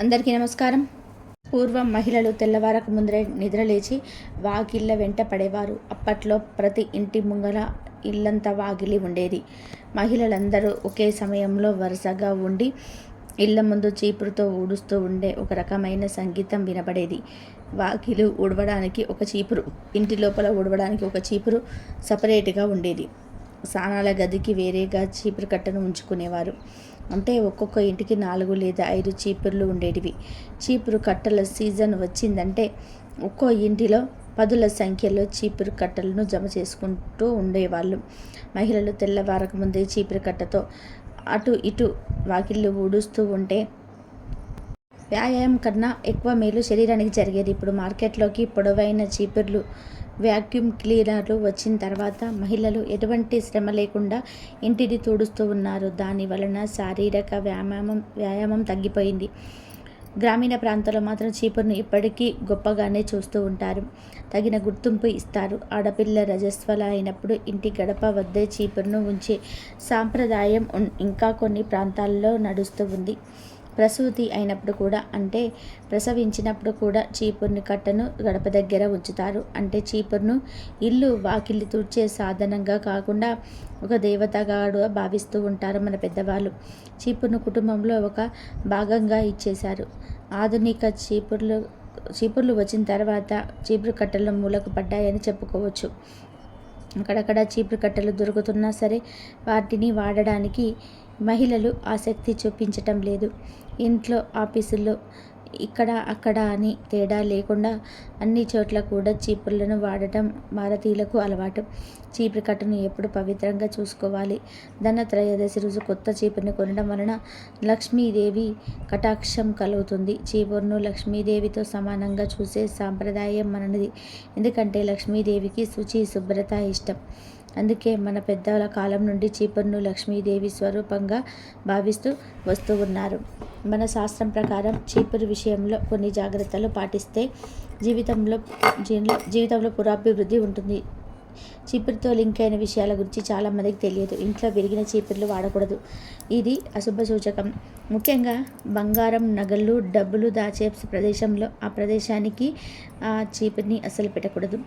అందరికీ నమస్కారం. పూర్వం మహిళలు తెల్లవారకు ముందరే నిద్రలేచి వాకిళ్ళ వెంట పడేవారు. అప్పట్లో ప్రతి ఇంటి ముంగల ఇల్లంతా వాకిలి ఉండేది. మహిళలందరూ ఒకే సమయంలో వరుసగా ఉండి ఇళ్ళ ముందు చీపురుతో ఊడుస్తూ ఉండే ఒక రకమైన సంగీతం వినబడేది. వాకిలు ఊడవడానికి ఒక చీపురు ఇంటి లోపల ఊడవడానికి ఒక చీపురు సపరేట్గా ఉండేది. స్నానాల గదికి వేరేగా చీపురు కట్టను ఉంచుకునేవారు. అంటే ఒక్కొక్క ఇంటికి నాలుగు లేదా ఐదు చీపుర్లు ఉండేటివి. చీపురు కట్టల సీజన్ వచ్చిందంటే ఒక్కో ఇంటిలో పదుల సంఖ్యలో చీపురు కట్టలను జమ చేసుకుంటూ ఉండేవాళ్ళు. మహిళలు తెల్లవారక ముందే చీపురు కట్టతో అటు ఇటు వాకిళ్ళు ఊడుస్తూ ఉంటే వ్యాయామం కన్నా ఎక్కువ మేలు శరీరానికి జరిగేది. ఇప్పుడు మార్కెట్లోకి పొడవైన చీపుర్లు వ్యాక్యూమ్ క్లీనర్లు వచ్చిన తర్వాత మహిళలు ఎటువంటి శ్రమ లేకుండా ఇంటిని తుడుస్తూ ఉన్నారు. దాని వలన శారీరక వ్యాయామం వ్యాయామం తగ్గిపోయింది. గ్రామీణ ప్రాంతాల్లో మాత్రం చీపురును ఇప్పటికీ గొప్పగానే చూస్తూ ఉంటారు. తగిన గుర్తింపు ఇస్తారు. ఆడపిల్ల రజస్వల అయినప్పుడు ఇంటి గడప వద్దే చీపురును ఉంచే సాంప్రదాయం ఇంకా కొన్ని ప్రాంతాల్లో నడుస్తూ ఉంది. ప్రసూతి అయినప్పుడు కూడా అంటే ప్రసవించినప్పుడు కూడా చీపురుని కట్టను గడప దగ్గర ఉంచుతారు. అంటే చీపురును ఇల్లు వాకిల్లి తుడిచే సాధనంగా కాకుండా ఒక దేవతగాడుగా భావిస్తూ ఉంటారు మన పెద్దవాళ్ళు. చీపురును కుటుంబంలో ఒక భాగంగా ఇచ్చేశారు. ఆధునిక చీపుర్లు చీపుర్లు వచ్చిన తర్వాత చీపురు కట్టలు మూలకు పడ్డాయని చెప్పుకోవచ్చు. అక్కడక్కడ చీపురు కట్టలు దొరుకుతున్నా సరే వాటిని వాడడానికి మహిళలు ఆసక్తి చూపించటం లేదు. ఇంట్లో ఆఫీసుల్లో ఇక్కడ అక్కడ అని తేడా లేకుండా అన్ని చోట్ల కూడా చీపుర్లను వాడటం భారతీయులకు అలవాటు. చీపురు కట్టును ఎప్పుడు పవిత్రంగా చూసుకోవాలి. ధన త్రయోదశి రోజు కొత్త చీపురుని కొనడం వలన లక్ష్మీదేవి కటాక్షం కలుగుతుంది. చీపురును లక్ష్మీదేవితో సమానంగా చూసే సాంప్రదాయం మనది. ఎందుకంటే లక్ష్మీదేవికి శుచి శుభ్రత ఇష్టం. అందుకే మన పెద్దల కాలం నుండి చీపురును లక్ష్మీదేవి స్వరూపంగా భావిస్తూ వస్తూ ఉన్నారు. మన శాస్త్రం ప్రకారం చీపురు విషయంలో కొన్ని జాగ్రత్తలు పాటిస్తే జీవితంలో జీవితంలో- జీవితంలో పురాభివృద్ధి ఉంటుంది. చీపురుతో లింక్ అయిన విషయాల గురించి చాలామందికి తెలియదు. ఇంట్లో విరిగిన చీపుర్లు వాడకూడదు. ఇది అశుభ సూచకం. ముఖ్యంగా బంగారం నగలు డబ్బులు దాచే ప్రదేశంలో ఆ ప్రదేశానికి ఆ చీపురిని అసలు పెట్టకూడదు.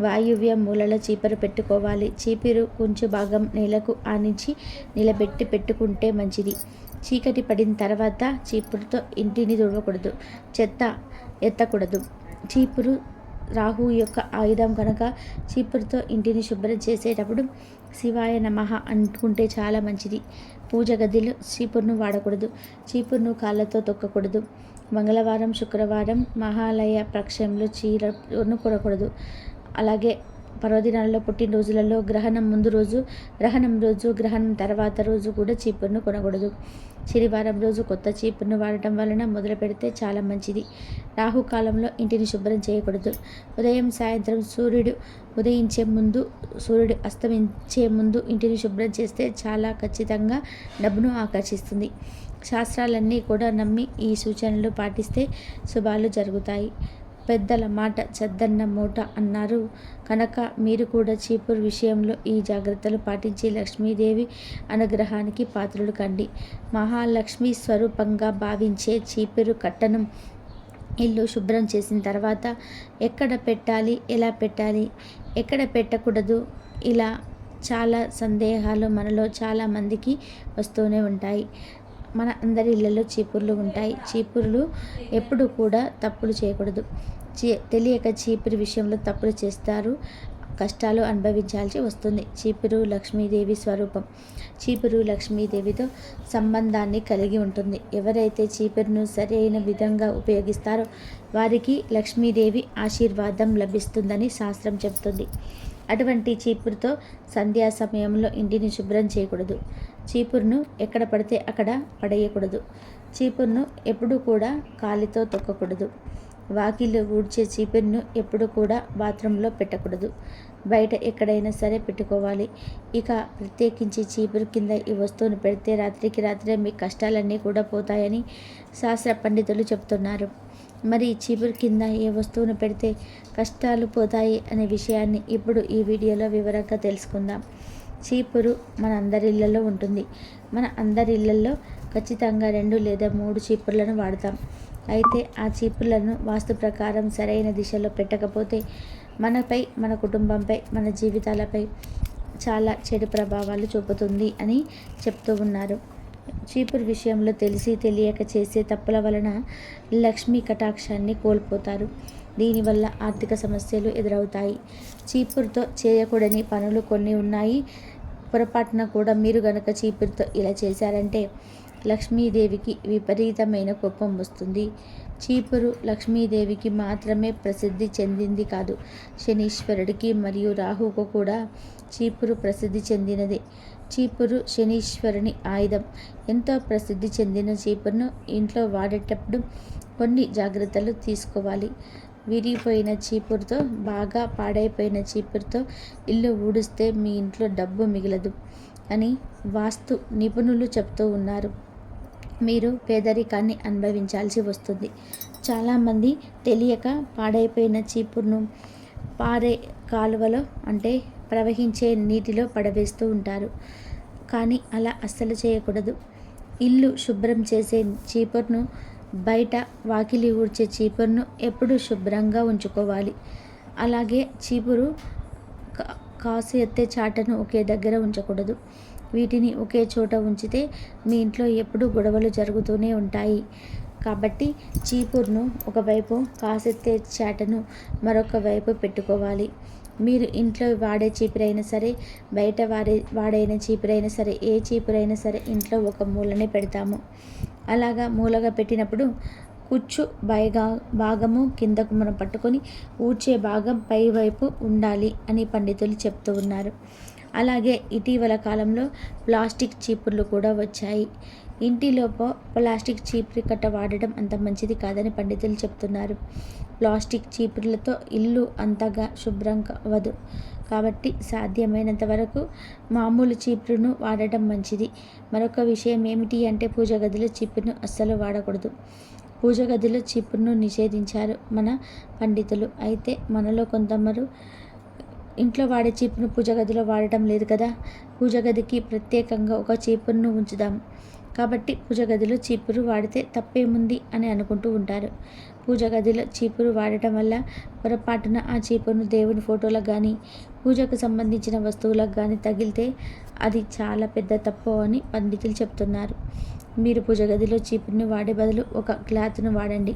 వాయువ్య మూలలో చీపురు పెట్టుకోవాలి. చీపురు కొంచెం భాగం నేలకు ఆనించి నిలబెట్టి పెట్టుకుంటే మంచిది. చీకటి పడిన తర్వాత చీపురుతో ఇంటిని తుడవకూడదు. చెత్త ఎత్తకూడదు. చీపురు రాహు యొక్క ఆయుధం కనుక చీపురుతో ఇంటిని శుభ్రం చేసేటప్పుడు శివాయ నమః అనుకుంటే చాలా మంచిది. పూజ గదిలో చీపురును వాడకూడదు. చీపురును కాళ్ళతో తొక్కకూడదు. మంగళవారం శుక్రవారం మహాలయ ప్రక్షంలో చీరను కొనకూడదు. అలాగే పర్వదినాలలో పుట్టినరోజులలో గ్రహణం ముందు రోజు గ్రహణం రోజు గ్రహణం తర్వాత రోజు కూడా చీపురును కొనకూడదు. శనివారం రోజు కొత్త చీపురును వాడటం వలన మొదలు పెడితే చాలా మంచిది. రాహుకాలంలో ఇంటిని శుభ్రం చేయకూడదు. ఉదయం సాయంత్రం సూర్యుడు ఉదయించే ముందు సూర్యుడు అస్తమించే ముందు ఇంటిని శుభ్రం చేస్తే చాలా ఖచ్చితంగా డబ్బును ఆకర్షిస్తుంది. శాస్త్రాలన్నీ కూడా నమ్మి ఈ సూచనలు పాటిస్తే శుభాలు జరుగుతాయి. పెద్దల మాట చెద్దన్న మూట అన్నారు. కనుక మీరు కూడా చీపురు విషయంలో ఈ జాగ్రత్తలు పాటించి లక్ష్మీదేవి అనుగ్రహానికి పాత్రులు కండి. మహాలక్ష్మి స్వరూపంగా భావించే చీపురు కట్టనం ఇల్లు శుభ్రం చేసిన తర్వాత ఎక్కడ పెట్టాలి ఎలా పెట్టాలి ఎక్కడ పెట్టకూడదు ఇలా చాలా సందేహాలు మనలో చాలామందికి వస్తూనే ఉంటాయి. మన అందరి ఇళ్ళలో చీపుర్లు ఉంటాయి. చీపుర్లు ఎప్పుడు కూడా తప్పులు చేయకూడదు. చీ తెలియక చీపురు విషయంలో తప్పులు చేస్తారు. కష్టాలు అనుభవించాల్సి వస్తుంది. చీపురు లక్ష్మీదేవి స్వరూపం. చీపురు లక్ష్మీదేవితో సంబంధాన్ని కలిగి ఉంటుంది. ఎవరైతే చీపురును సరైన విధంగా ఉపయోగిస్తారో వారికి లక్ష్మీదేవి ఆశీర్వాదం లభిస్తుందని శాస్త్రం చెబుతుంది. అటువంటి చీపురుతో సంధ్యా సమయంలో ఇంటిని శుభ్రం చేయకూడదు. చీపురును ఎక్కడ పడితే అక్కడ పడేయకూడదు. చీపురును ఎప్పుడూ కూడా కాలితో తొక్కకూడదు. వాకిల్లో ఊడ్చే చీపురును ఎప్పుడు కూడా బాత్రూంలో పెట్టకూడదు. బయట ఎక్కడైనా సరే పెట్టుకోవాలి. ఇక ప్రత్యేకించి చీపురు కింద ఈ వస్తువును పెడితే రాత్రికి రాత్రే మీ కష్టాలన్నీ కూడా పోతాయని శాస్త్ర పండితులు చెప్తున్నారు మరి చీపురు కింద ఏ వస్తువును పెడితే కష్టాలు పోతాయి అనే విషయాన్ని ఇప్పుడు ఈ వీడియోలో వివరంగా తెలుసుకుందాం. చీపురు మన అందరి ఇళ్ళల్లో ఉంటుంది. మన అందరి ఇళ్ళల్లో ఖచ్చితంగా రెండు లేదా మూడు చీపుర్లను వాడతాం. అయితే ఆ చీపుర్లను వాస్తు ప్రకారం సరైన దిశలో పెట్టకపోతే మనపై మన కుటుంబంపై మన జీవితాలపై చాలా చెడు ప్రభావాలు చూపుతుంది అని చెప్తూ ఉన్నారు. చీపురు విషయంలో తెలిసి తెలియక చేసే తప్పుల వలన లక్ష్మీ కటాక్షాన్ని కోల్పోతారు. దీనివల్ల ఆర్థిక సమస్యలు ఎదురవుతాయి. చీపురుతో చేయకూడని పనులు కొన్ని ఉన్నాయి. పొరపాటున కూడా మీరు గనక చీపురుతో ఇలా చేశారంటే లక్ష్మీదేవికి విపరీతమైన కోపం వస్తుంది. చీపురు లక్ష్మీదేవికి మాత్రమే ప్రసిద్ధి చెందింది కాదు. శనీశ్వరుడికి మరియు రాహుకు కూడా చీపురు ప్రసిద్ధి చెందినది. చీపురు శనీశ్వరుని ఆయుధం. ఎంతో ప్రసిద్ధి చెందిన చీపురును ఇంట్లో వాడేటప్పుడు కొన్ని జాగ్రత్తలు తీసుకోవాలి. విరిగిపోయిన చీపురుతో బాగా పాడైపోయిన చీపురుతో ఇల్లు ఊడిస్తే మీ ఇంట్లో డబ్బు మిగలదు అని వాస్తు నిపుణులు చెప్తూ ఉన్నారు. మీరు పేదరికాన్ని అనుభవించాల్సి వస్తుంది. చాలామంది తెలియక పాడైపోయిన చీపురును పారే కాలువలో అంటే ప్రవహించే నీటిలో పడవేస్తూ ఉంటారు. కానీ అలా అస్సలు చేయకూడదు. ఇల్లు శుభ్రం చేసే చీపురును బయట వాకిలి ఊడ్చే చీపురును ఎప్పుడు శుభ్రంగా ఉంచుకోవాలి. అలాగే చీపురు కాసు ఎత్తే చాటను ఒకే దగ్గర ఉంచకూడదు. వీటిని ఒకే చోట ఉంచితే మీ ఇంట్లో ఎప్పుడు గొడవలు జరుగుతూనే ఉంటాయి. కాబట్టి చీపురును ఒకవైపు కాసెత్తే చాటను మరొక వైపు పెట్టుకోవాలి. మీరు ఇంట్లో వాడే చీపురైనా సరే బయట వాడే వాడైన చీపురైనా సరే ఏ చీపురైనా సరే ఇంట్లో ఒక మూలనే పెడతాము. అలాగా మూలగా పెట్టినప్పుడు కుచ్చు బయగా భాగము కిందకు మనం పట్టుకొని ఊడ్చే భాగం పైవైపు ఉండాలి అని పండితులు చెప్తూ ఉన్నారు. అలాగే ఇటీవల కాలంలో ప్లాస్టిక్ చీపుర్లు కూడా వచ్చాయి. ఇంటిలోపు ప్లాస్టిక్ చీపురు కట్ట వాడడం అంత మంచిది కాదని పండితులు చెప్తున్నారు. ప్లాస్టిక్ చీపుర్లతో ఇల్లు అంతగా శుభ్రంగా అవ్వదు. కాబట్టి సాధ్యమైనంత వరకు మామూలు చీపురును వాడటం మంచిది. మరొక విషయం ఏమిటి అంటే పూజ గదిలో చీపురును అస్సలు వాడకూడదు. పూజ గదిలో చీపురును నిషేధించారు మన పండితులు. అయితే మనలో కొంతమరు ఇంట్లో వాడే చీపును పూజ గదిలో వాడటం లేదు కదా. పూజ గదికి ప్రత్యేకంగా ఒక చీపురును ఉంచుదాం. కాబట్టి పూజ గదిలో చీపురు వాడితే తప్పేముంది అని అనుకుంటూ ఉంటారు. పూజ గదిలో చీపురు వాడటం వల్ల పొరపాటున ఆ చీపురును దేవుని ఫోటోలకు కానీ పూజకు సంబంధించిన వస్తువులకు కానీ తగిలితే అది చాలా పెద్ద తప్పు అని పండితులు చెప్తున్నారు. మీరు పూజ గదిలో చీపురుని వాడే బదులు ఒక క్లాత్ను వాడండి.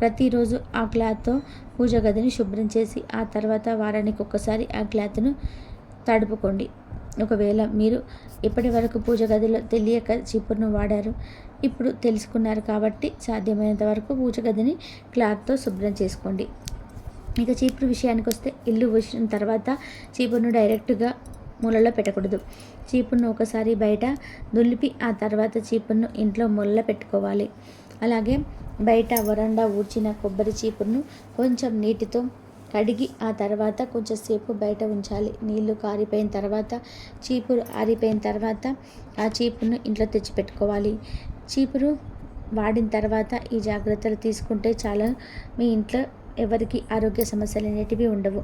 ప్రతిరోజు ఆ క్లాత్తో పూజ గదిని శుభ్రం చేసి ఆ తర్వాత వారానికి ఒక్కసారి ఆ క్లాత్ను తడుపుకోండి. ఒకవేళ మీరు ఇప్పటి వరకు పూజ గదిలో తెలియక చీపురును వాడారు ఇప్పుడు తెలుసుకున్నారు కాబట్టి సాధ్యమైనంత వరకు పూజ గదిని క్లాత్తో శుభ్రం చేసుకోండి. ఇక చీపురు విషయానికి వస్తే ఇల్లు వచ్చిన తర్వాత చీపురును డైరెక్ట్గా మూలలో పెట్టకూడదు. చీపురును ఒకసారి బయట దులిపి ఆ తర్వాత చీపురును ఇంట్లో మూలలో పెట్టుకోవాలి. అలాగే బయట వరండా ఊడ్చిన కొబ్బరి చీపురును కొంచెం నీటితో కడిగి ఆ తర్వాత కొంచెంసేపు బయట ఉంచాలి. నీళ్ళు కారిపోయిన తర్వాత చీపురు ఆరిపోయిన తర్వాత ఆ చీపురును ఇంట్లో తెచ్చిపెట్టుకోవాలి. చీపురు వాడిన తర్వాత ఈ జాగ్రత్తలు తీసుకుంటే చాలా. మీ ఇంట్లో ఎవరికి ఆరోగ్య సమస్యలు అనేటివి ఉండవు.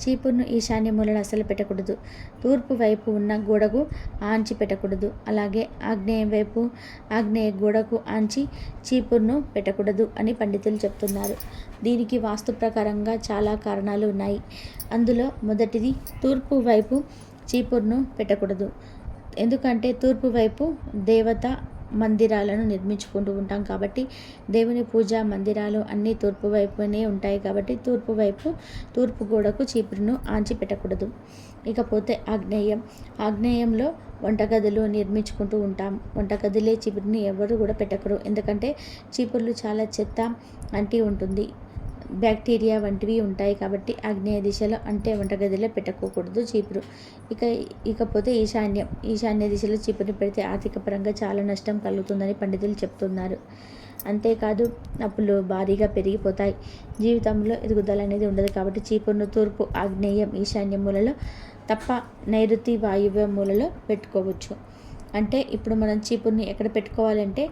చీపురును ఈశాన్య మూలలో అసలు పెట్టకూడదు. తూర్పు వైపు ఉన్న గోడకు ఆంచి పెట్టకూడదు. అలాగే ఆగ్నేయం వైపు ఆగ్నేయ గోడకు ఆంచి చీపురును పెట్టకూడదు అని పండితులు చెప్తున్నారు. దీనికి వాస్తు ప్రకారంగా చాలా కారణాలు ఉన్నాయి. అందులో మొదటిది తూర్పు వైపు చీపురును పెట్టకూడదు. ఎందుకంటే తూర్పు వైపు దేవత మందిరాలను నిర్మించుకుంటూ ఉంటాం కాబట్టి దేవుని పూజ మందిరాలు అన్నీ తూర్పు వైపునే ఉంటాయి కాబట్టి తూర్పు వైపు తూర్పు గోడకు చీపురును ఆంచి పెట్టకూడదు. ఇకపోతే ఆగ్నేయం. ఆగ్నేయంలో వంటగదులు నిర్మించుకుంటూ ఉంటాం. వంటగదిలే చీపురుని ఎవరు కూడా పెట్టకరు ఎందుకంటే చీపుర్లు చాలా చెత్త అంటి ఉంటుంది. బ్యాక్టీరియా వంటివి ఉంటాయి కాబట్టి ఆగ్నేయ దిశలో అంటే వంటగదిలో పెట్టుకోకూడదు చీపురు. ఇక ఇకపోతే ఈశాన్యం. ఈశాన్య దిశలో చీపురుని పెడితే ఆర్థిక పరంగా చాలా నష్టం కలుగుతుందని పండితులు చెప్తున్నారు. అంతేకాదు అప్పులు భారీగా పెరిగిపోతాయి. జీవితంలో ఎదుగుదల అనేది ఉండదు కాబట్టి చీపురును తూర్పు ఆగ్నేయం ఈశాన్య మూలలో తప్ప నైరుతి వాయువ్య మూలలో పెట్టుకోవచ్చు. అంటే ఇప్పుడు మనం చీపురుని ఎక్కడ పెట్టుకోవాలంటే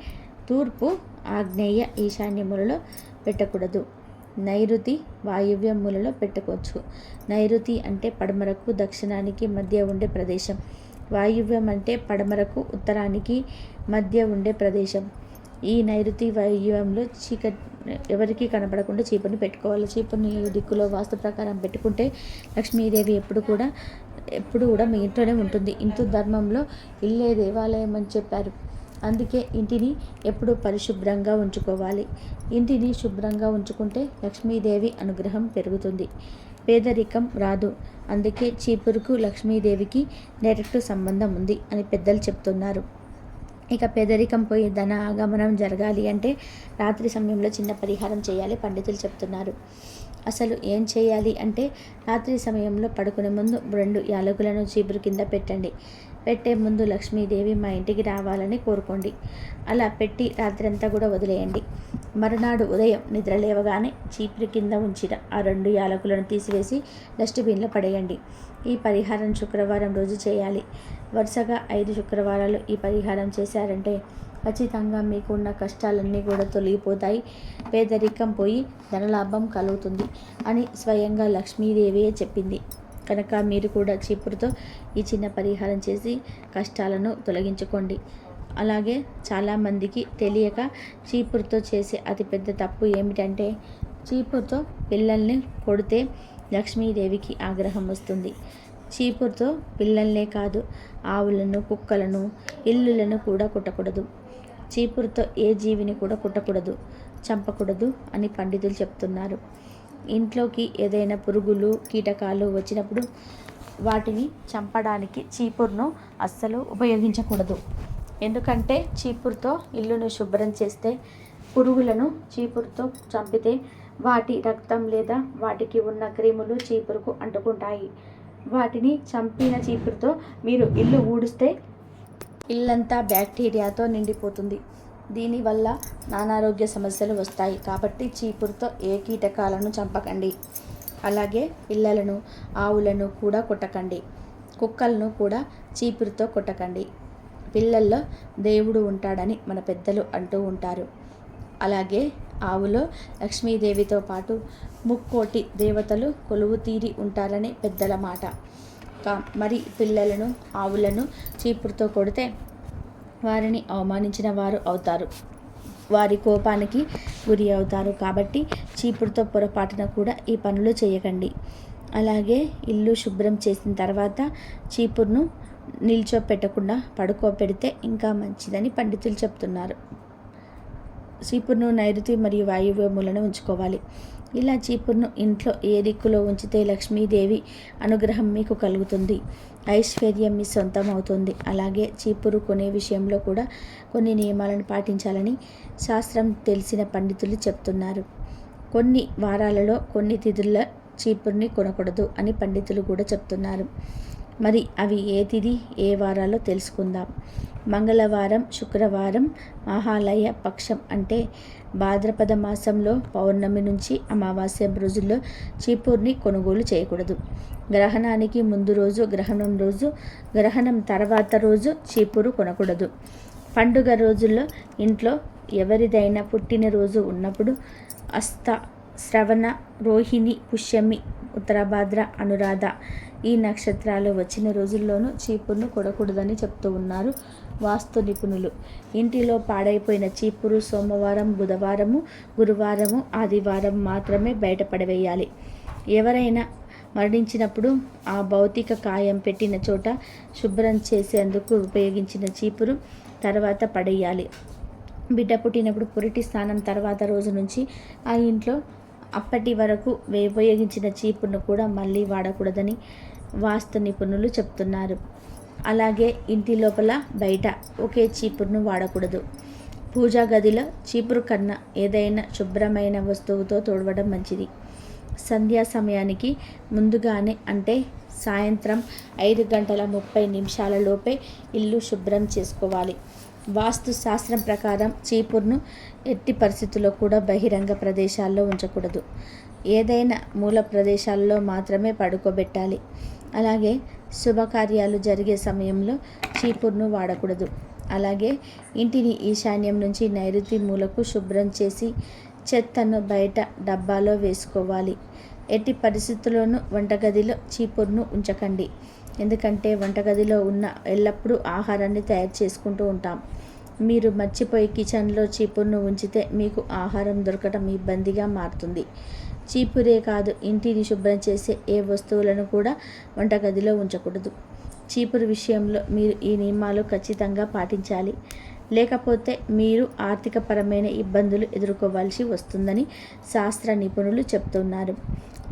తూర్పు ఆగ్నేయ ఈశాన్య మూలలో పెట్టకూడదు. నైరుతి వాయువ్య మూలలో పెట్టుకోవచ్చు. నైరుతి అంటే పడమరకు దక్షిణానికి మధ్య ఉండే ప్రదేశం. వాయువ్యం అంటే పడమరకు ఉత్తరానికి మధ్య ఉండే ప్రదేశం. ఈ నైరుతి వాయువ్యంలో చీకటి ఎవరికి కనపడకుండా చీపుని పెట్టుకోవాలి. చీపుని దిక్కులో వాస్తు ప్రకారం పెట్టుకుంటే లక్ష్మీదేవి ఎప్పుడు కూడా ఎప్పుడు కూడా మీ ఇంట్లోనే ఉంటుంది. హిందూ ధర్మంలో ఇల్లే దేవాలయం అని చెప్పారు. అందుకే ఇంటిని ఎప్పుడు పరిశుభ్రంగా ఉంచుకోవాలి. ఇంటిని శుభ్రంగా ఉంచుకుంటే లక్ష్మీదేవి అనుగ్రహం పెరుగుతుంది. పేదరికం రాదు. అందుకే చీపురుకు లక్ష్మీదేవికి డైరెక్ట్ సంబంధం ఉంది అని పెద్దలు చెప్తున్నారు. ఇక పేదరికం పోయి ధన ఆగమనం జరగాలి అంటే రాత్రి సమయంలో చిన్న పరిహారం చేయాలి పండితులు చెప్తున్నారు. అసలు ఏం చేయాలి అంటే రాత్రి సమయంలో పడుకునే ముందు రెండు యాలకులను చీపురు కింద పెట్టండి. పెట్టే ముందు లక్ష్మీదేవి మా ఇంటికి రావాలని కోరుకోండి. అలా పెట్టి రాత్రంతా కూడా వదిలేయండి. మరునాడు ఉదయం నిద్ర లేవగానే చీపురు కింద ఉంచిన ఆ రెండు యాలకులను తీసివేసి డస్ట్బిన్లో పడేయండి. ఈ పరిహారం శుక్రవారం రోజు చేయాలి. వరుసగా ఐదు శుక్రవారాలు ఈ పరిహారం చేశారంటే ఖచ్చితంగా మీకున్న కష్టాలన్నీ కూడా తొలగిపోతాయి. పేదరికం పోయి ధనలాభం కలుగుతుంది అని స్వయంగా లక్ష్మీదేవియే చెప్పింది. కనుక మీరు కూడా చీపురుతో ఈ చిన్న పరిహారం చేసి కష్టాలను తొలగించుకోండి. అలాగే చాలామందికి తెలియక చీపురుతో చేసే అతిపెద్ద తప్పు ఏమిటంటే చీపురుతో పిల్లల్ని కొడితే లక్ష్మీదేవికి ఆగ్రహం వస్తుంది. చీపురుతో పిల్లల్నే కాదు ఆవులను కుక్కలను ఇల్లులను కూడా కుట్టకూడదు. చీపురుతో ఏ జీవిని కూడా కుట్టకూడదు చంపకూడదు అని పండితులు చెప్తున్నారు. ఇంట్లోకి ఏదైనా పురుగులు కీటకాలు వచ్చినప్పుడు వాటిని చంపడానికి చీపురును అస్సలు ఉపయోగించకూడదు. ఎందుకంటే చీపురుతో ఇల్లును శుభ్రం చేస్తే పురుగులను చీపురుతో చంపితే వాటి రక్తం లేదా వాటికి ఉన్న క్రిములు చీపురుకు అంటుకుంటాయి. వాటిని చంపిన చీపురుతో మీరు ఇల్లు ఊడిస్తే ఇల్లంతా బ్యాక్టీరియాతో నిండిపోతుంది. దీనివల్ల నానారోగ్య సమస్యలు వస్తాయి. కాబట్టి చీపురుతో ఏ కీటకాలను చంపకండి. అలాగే పిల్లలను ఆవులను కూడా కొట్టకండి. కుక్కలను కూడా చీపురుతో కొట్టకండి. పిల్లల్లో దేవుడు ఉంటాడని మన పెద్దలు అంటూ ఉంటారు. అలాగే ఆవులో లక్ష్మీదేవితో పాటు ముక్కోటి దేవతలు కొలువు తీరి ఉంటారని పెద్దల మాట. మరి పిల్లలను ఆవులను చీపురుతో కొడితే వారిని అవమానించిన వారు అవుతారు. వారి కోపానికి గురి అవుతారు. కాబట్టి చీపురుతో పొరపాటున కూడా ఈ పనులు చేయకండి. అలాగే ఇల్లు శుభ్రం చేసిన తర్వాత చీపురును నిల్చోపెట్టకుండా పడుకోపెడితే ఇంకా మంచిదని పండితులు చెప్తున్నారు. చీపురును నైరుతి మరియు వాయువ్యములను ఉంచుకోవాలి. ఇలా చీపురును ఇంట్లో ఏ దిక్కులో ఉంచితే లక్ష్మీదేవి అనుగ్రహం మీకు కలుగుతుంది. ఐశ్వర్యం మీ సొంతం అవుతుంది అలాగే చీపురు కొనే విషయంలో కూడా కొన్ని నియమాలను పాటించాలని శాస్త్రం తెలిసిన పండితులు చెప్తున్నారు. కొన్ని వారాలలో కొన్ని తిథుల చీపురుని కొనకూడదు అని పండితులు కూడా చెప్తున్నారు. మరి అవి ఏ తిది ఏ వారాలో తెలుసుకుందాం. మంగళవారం శుక్రవారం మహాలయ పక్షం అంటే భాద్రపద మాసంలో పౌర్ణమి నుంచి అమావాస్య రోజుల్లో చీపూర్ని కొనుగోలు చేయకూడదు. గ్రహణానికి ముందు రోజు గ్రహణం రోజు గ్రహణం తర్వాత రోజు చీపురు కొనకూడదు. పండుగ రోజుల్లో ఇంట్లో ఎవరిదైనా పుట్టినరోజు ఉన్నప్పుడు అస్త శ్రవణ రోహిణి పుష్యమి ఉత్తరాభాద్ర అనురాధ ఈ నక్షత్రాలు వచ్చిన రోజుల్లోనూ చీపురును కొడకూడదని చెప్తూ ఉన్నారు వాస్తు నిపుణులు. ఇంటిలో పాడైపోయిన చీపురు సోమవారం బుధవారము గురువారము ఆదివారం మాత్రమే బయటపడవేయాలి ఎవరైనా మరణించినప్పుడు ఆ భౌతిక కాయం పెట్టిన చోట శుభ్రం చేసేందుకు ఉపయోగించిన చీపురు తర్వాత పడేయాలి. బిడ్డ పుట్టినప్పుడు పురిటి స్నానం తర్వాత రోజు నుంచి ఆ ఇంట్లో అప్పటి వరకు ఉపయోగించిన చీపును కూడా మళ్ళీ వాడకూడదని వాస్తు నిపుణులు చెప్తున్నారు. అలాగే ఇంటి లోపల బయట ఒకే చీపురును వాడకూడదు. పూజా గదిలో చీపురు కన్నా ఏదైనా శుభ్రమైన వస్తువుతో తోడవడం మంచిది. సంధ్యా సమయానికి ముందుగానే అంటే సాయంత్రం ఐదు గంటల ముప్పై నిమిషాల లోపే ఇల్లు శుభ్రం చేసుకోవాలి. వాస్తు శాస్త్రం ప్రకారం చీపుర్ను ఎట్టి పరిస్థితుల్లో కూడా బహిరంగ ప్రదేశాల్లో ఉంచకూడదు. ఏదైనా మూల ప్రదేశాల్లో మాత్రమే పడుకోబెట్టాలి. అలాగే శుభకార్యాలు జరిగే సమయంలో చీపుర్ను వాడకూడదు. అలాగే ఇంటిని ఈశాన్యం నుంచి నైరుతి మూలకు శుభ్రం చేసి చెత్తను బయట డబ్బాలో వేసుకోవాలి. ఎట్టి పరిస్థితుల్లోనూ వంటగదిలో చీపుర్ను ఉంచకండి. ఎందుకంటే వంటగదిలో ఉన్న ఎల్లప్పుడూ ఆహారాన్ని తయారు చేసుకుంటూ ఉంటాం. మీరు మర్చిపోయి కిచెన్లో చీపురును ఉంచితే మీకు ఆహారం దొరకటం ఇబ్బందిగా మారుతుంది. చీపురే కాదు ఇంటిని శుభ్రం చేసే ఏ వస్తువులను కూడా వంటగదిలో ఉంచకూడదు. చీపురు విషయంలో మీరు ఈ నియమాలు ఖచ్చితంగా పాటించాలి. లేకపోతే మీరు ఆర్థికపరమైన ఇబ్బందులు ఎదుర్కోవాల్సి వస్తుందని శాస్త్ర నిపుణులు చెప్తున్నారు.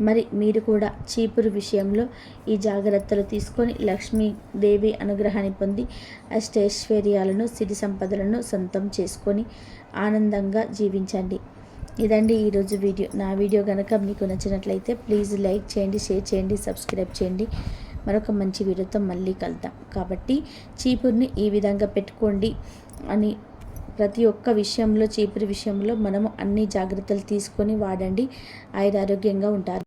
మరి మీరు కూడా చీపురు విషయంలో ఈ జాగ్రత్తలు తీసుకొని లక్ష్మీదేవి అనుగ్రహాన్ని పొంది అష్టైశ్వర్యాలను సిరి సంపదలను సొంతం చేసుకొని ఆనందంగా జీవించండి. ఇదండి ఈరోజు వీడియో. నా వీడియో కనుక మీకు నచ్చినట్లయితే ప్లీజ్ లైక్ చేయండి షేర్ చేయండి సబ్స్క్రైబ్ చేయండి. మరొక మంచి వీడియోతో మళ్ళీ కలుద్దాం. కాబట్టి చీపుర్ని ఈ విధంగా పెట్టుకోండి. అని ప్రతి ఒక్క విషయంలో చీపురు విషయంలో మనము అన్ని జాగ్రత్తలు తీసుకొని వాడండి. ఆయురారోగ్యంగా ఉంటారు.